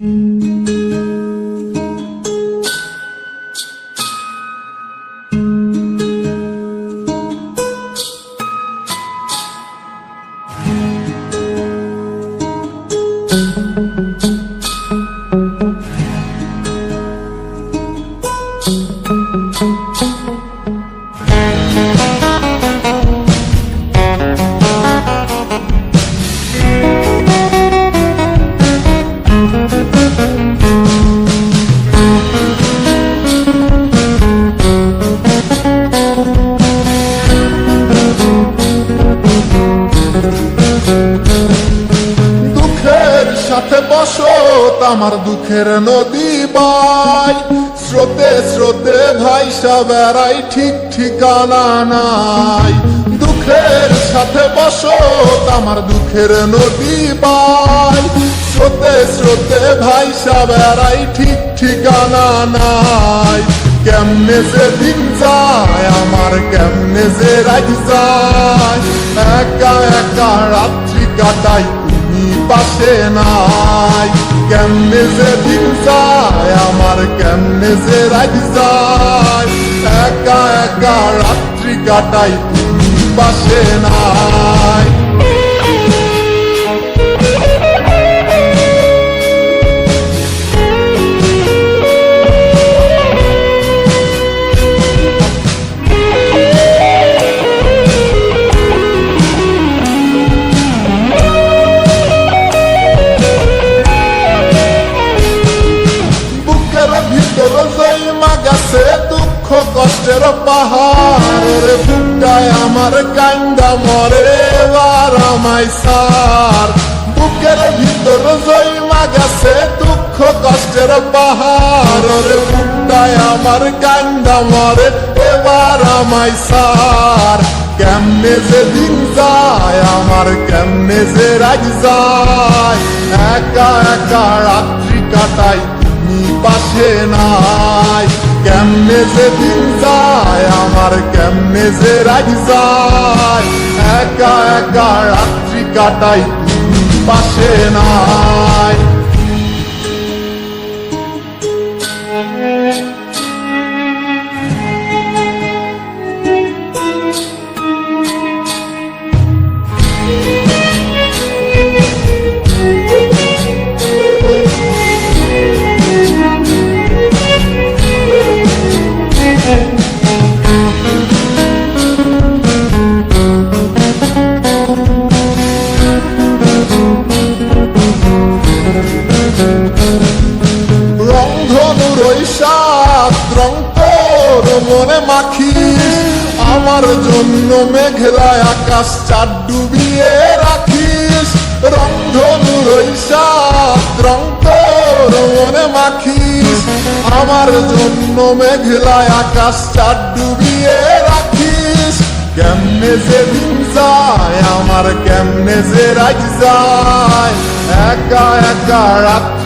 দুঃখের আমার দুঃখের নদী বাই। স্রোতে স্রোতে ভাই বেড়াই, ঠিক ঠিকানা নাই। দুঃখের সাথে বসত আমার দুঃখের নদী বাই। স্রোতে স্রোতে ভাই বেড়াই, ঠিক ঠিকানা নাই। কেমনে যে দিন যায়, আমার কেমনে যে রাত যায়। একা একা রাত্রি কাটাই পাশে নাই। কেমনে যে দিন যায়, আমার কেমনে যে রাত যায়। একা একা পাশে নাই। দুঃখ কষ্টের পাহাড় রে বুকটায় আমার কান্দা মরে আমায় সার। বুকের ভিতর জৈমা গেছে দুঃখ কষ্টের পাহাড় রে বুকটায় আমার কান্দা মরে এবার আমায় সার। কেমনে যে দিন যায়, আমার কেমনে যে রাজ যায়। একা একা রাত্রি তুমি পাশে নাই। কেমনে যে দিন যায়, আমার কেমনে যে রাজ যায়। একা একা রাত্রি কাটাই পাশে নাই। মাখিস, আমার জন্য মেঘলায় আকাশ চার ডুবিয়ে রাখিস। রংধনুর ওই সাত রং তোর মনে মাখিস। আমার জন্য মেঘলায় আকাশ চার ডুবিয়ে রাখিস। কেমনে যে দিন যায়, আমার কেমনে যে রাজ যায়। একা একা রাত্রি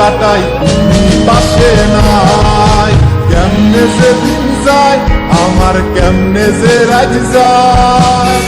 কাটাই পাশে নাই। কেমনে যে দিন যায় আমার কেমনে যে রাজ যায়।